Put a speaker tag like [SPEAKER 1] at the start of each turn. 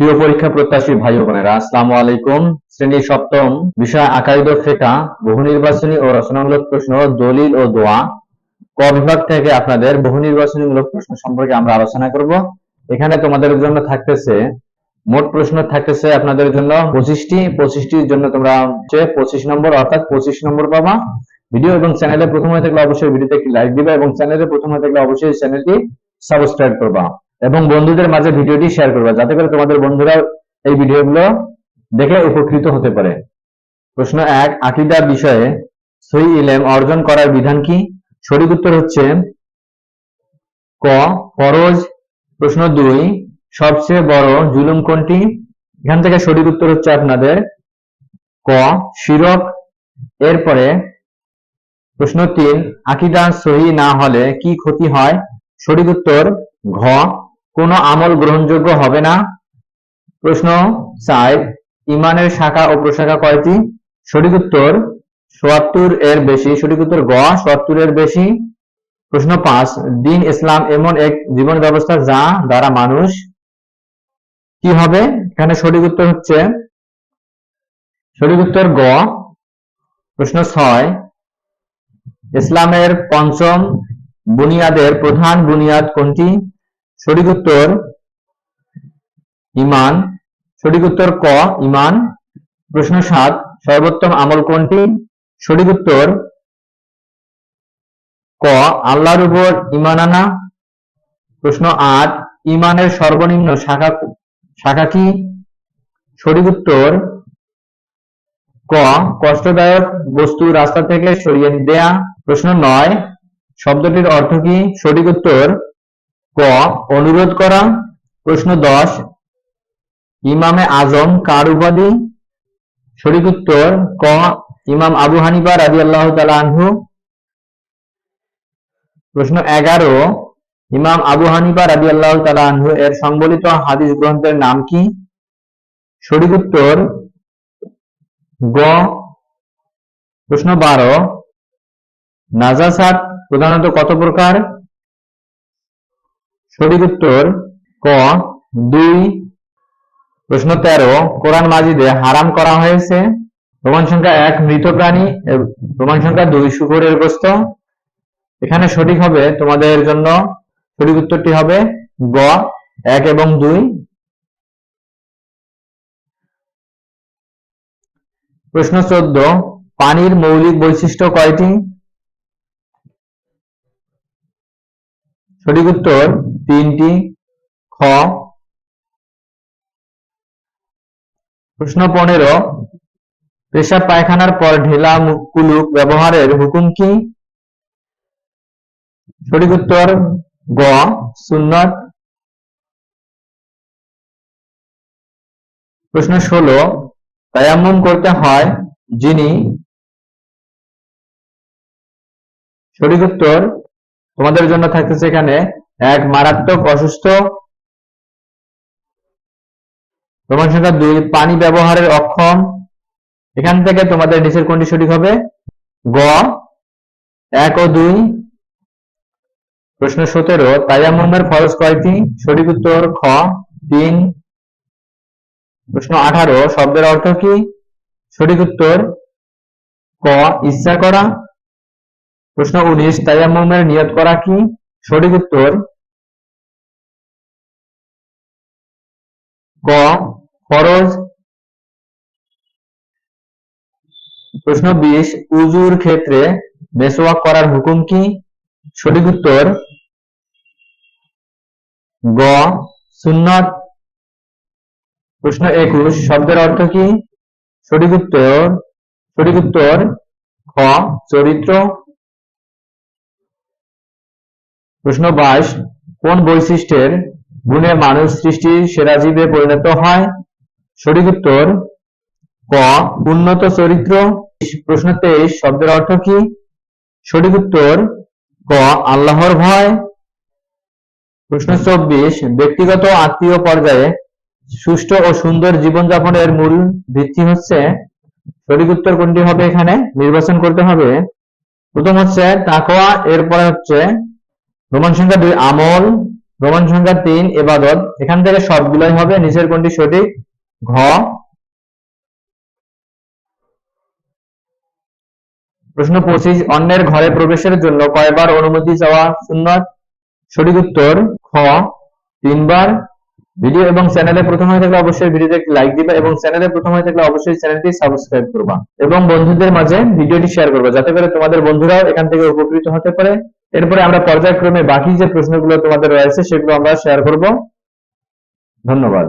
[SPEAKER 1] প্রিয় পরীক্ষা প্রত্যাশী ভাই বোনেরা, আসসালামু আলাইকুম। শ্রেণি সপ্তম বিষয় আকাইদ ফেকা, বহু নির্বাচনী ও রচনামূলক প্রশ্ন, দলিল ও দোয়া। ক বিভাগ থেকে আপনাদের বহু নির্বাচনীমূলক প্রশ্ন সম্পর্কে আমরা আলোচনা করব। এখানে তোমাদের জন্য থাকতেছে, মোট প্রশ্ন থাকতেছে আপনাদের জন্য পঁচিশটি। পঁচিশটির জন্য তোমরা হচ্ছে পঁচিশ নম্বর, অর্থাৎ পঁচিশ নম্বর পাবা। ভিডিও এবং চ্যানেলে প্রথম হয়ে থাকলে অবশ্যই ভিডিওতে একটি লাইক দিবে এবং চ্যানেলে প্রথম হয়ে থাকলে অবশ্যই চ্যানেলটি সাবস্ক্রাইব করবা। এবং বন্ধুদের মাঝে ভিডিওটি শেয়ার করবা। যাতে করে তোমাদের বন্ধুরা এই ভিডিওগুলো দেখে উপকৃত হতে পারে। প্রশ্ন এক, আকিদা বিষয়ে সই ইলেম অর্জন করার বিধান কি? সঠিক উত্তর হচ্ছে ক, ফরজ। প্রশ্ন দুই, সবচেয়ে বড় জুলুম কোনটি? এখান থেকে সঠিক উত্তর হচ্ছে আপনাদের ক, শিরক। এরপরে প্রশ্ন তিন, আকিদা সহি না হলে কি ক্ষতি হয়? সঠিক উত্তর ঘ কোনো আমল গ্রহণযোগ্য হবে না? প্রশ্ন চার, ইমানের শাখা ও প্রশাখা কয়টি? সঠিক উত্তর সোয়াত্তর এর বেশি। সঠিক উত্তর গ সোয়াত্তর এর বেশি। প্রশ্ন পাঁচ, দিন ইসলাম এমন এক জীবন ব্যবস্থা যা দ্বারা মানুষ কি হবে? এখানে সঠিক উত্তর হচ্ছে, সঠিক উত্তর গ। প্রশ্ন ছয়, ইসলামের পঞ্চম বুনিয়াদের প্রধান বুনিয়াদ কোনটি? সঠিক উত্তর ইমান, সঠিক উত্তর ক, ইমান, প্রশ্ন সাত, সর্বোত্তম আমল কোনটি? সঠিক উত্তর ক, আল্লাহর উপর ইমান আনা। প্রশ্ন আট, ইমানের সর্বনিম্ন শাখা শাখা কি? সঠিক উত্তর ক, কষ্টদায়ক বস্তু রাস্তা থেকে সরিয়ে দেয়া। প্রশ্ন নয়, শব্দটির অর্থ কি? সঠিক উত্তর ক, অনুরোধ করা। প্রশ্ন দশ, ইমামে আজম কার উপাধি? সঠিক উত্তর, ক, ইমাম আবু হানিফা রাজি আল্লাহ আনহু। প্রশ্ন এগারো, ইমাম আবু হানিফা রাজি আল্লাহ আনহু এর সংবলিত হাদিস গ্রন্থের নাম কি? সঠিক উত্তর, গ। প্রশ্ন বারো, নাজাসাত প্রধানত কত প্রকার? সঠিক উত্তর ক, দুই, প্রশ্ন তেরো, কোরআন মাজিদে হারাম করা হয়েছে। প্রমাণ সংখ্যা এক, মৃত প্রাণী প্রমাণ সংখ্যা দুই, শুকরের গোস্ত। এখানে সঠিক হবে, তোমাদের জন্য সঠিক উত্তরটি হবে গ, এক এবং দুই। প্রশ্ন চোদ্দ, পানির মৌলিক বৈশিষ্ট্য কয়টি? সঠিক উত্তর তিনটি খ। প্রশ্ন পনেরো পেশাব পায়খানার পর ঢেলা কুলুক ব্যবহারের হুকুম কি? সঠিক উত্তর গ, সুন্নত। প্রশ্ন ষোলো, তায়াম্মুম করতে হয় যিনি সঠিক উত্তর তোমাদের জন্য থাকতেছে এখানে এক মারাত্মক অসুস্থ। প্রমাণ সংখ্যা দুই পানি ব্যবহারের অক্ষম। এখান থেকে তোমাদের নিচের কোনটি সঠিক হবে? গ, এক ও দুই। প্রশ্ন সতেরো, তায়াম্মুমের ফরজ কয়টি? সঠিক উত্তর খ, তিন। প্রশ্ন আঠারো, শব্দের অর্থ কি? সঠিক উত্তর ক, ইচ্ছা করা। প্রশ্ন উনিশ, তায়াম্মুমের নিয়ত করা কি? সঠিক উত্তর, ক, ফরজ। প্রশ্ন বিশ, উজুর ক্ষেত্রে মেসওয়াক করার হুকুম কি? সঠিক উত্তর, গ, সুন্নত। প্রশ্ন একুশ, শব্দের অর্থ কি? সঠিক উত্তর সঠিক উত্তর, খ, চরিত্র। প্রশ্ন বাইশ, কোন বৈশিষ্ট্যের গুণে মানুষ সৃষ্টির সেরা জীবে পরিণত হয়? সঠিক উত্তর, ক, উন্নত চরিত্র। প্রশ্ন তেইশ, শব্দের অর্থ কি? সঠিক উত্তর, ক, আল্লাহর ভয়। প্রশ্ন চব্বিশ, ব্যক্তিগত আত্মীয় পর্যায়ে সুষ্ঠু ও সুন্দর জীবনযাপনের মূল ভিত্তি হচ্ছে? সঠিক উত্তর কোনটি হবে এখানে? নির্বাচন করতে হবে। প্রথম হচ্ছে তাকওয়া, এরপরে হচ্ছে প্রমাণ সংখ্যা দুই, আমল প্রমাণ সংখ্যা তিন, এবাদত। এখান থেকে সবগুলোই হবে, নিচের কোনটি সঠিক? ঘ। প্রশ্ন পঁচিশ, অন্যের ঘরে প্রবেশের জন্য কয়বার অনুমতি চাওয়া সুন্নত? সঠিক উত্তর, খ। তিনবার। ভিডিও এবং চ্যানেলে প্রথম হয়ে থাকলে অবশ্যই ভিডিওতে একটি লাইক দিবে এবং চ্যানেলে প্রথম হয়ে থাকলে অবশ্যই চ্যানেলটি সাবস্ক্রাইব করবা। এবং বন্ধুদের মাঝে ভিডিওটি শেয়ার করবা, যাতে করে তোমাদের বন্ধুরাও এখান থেকে উপকৃত হতে পারে। এরপরে আমরা পর্যায়ক্রমে বাকি যে প্রশ্নগুলো তোমাদের রয়েছে সেগুলো আমরা শেয়ার করব। ধন্যবাদ।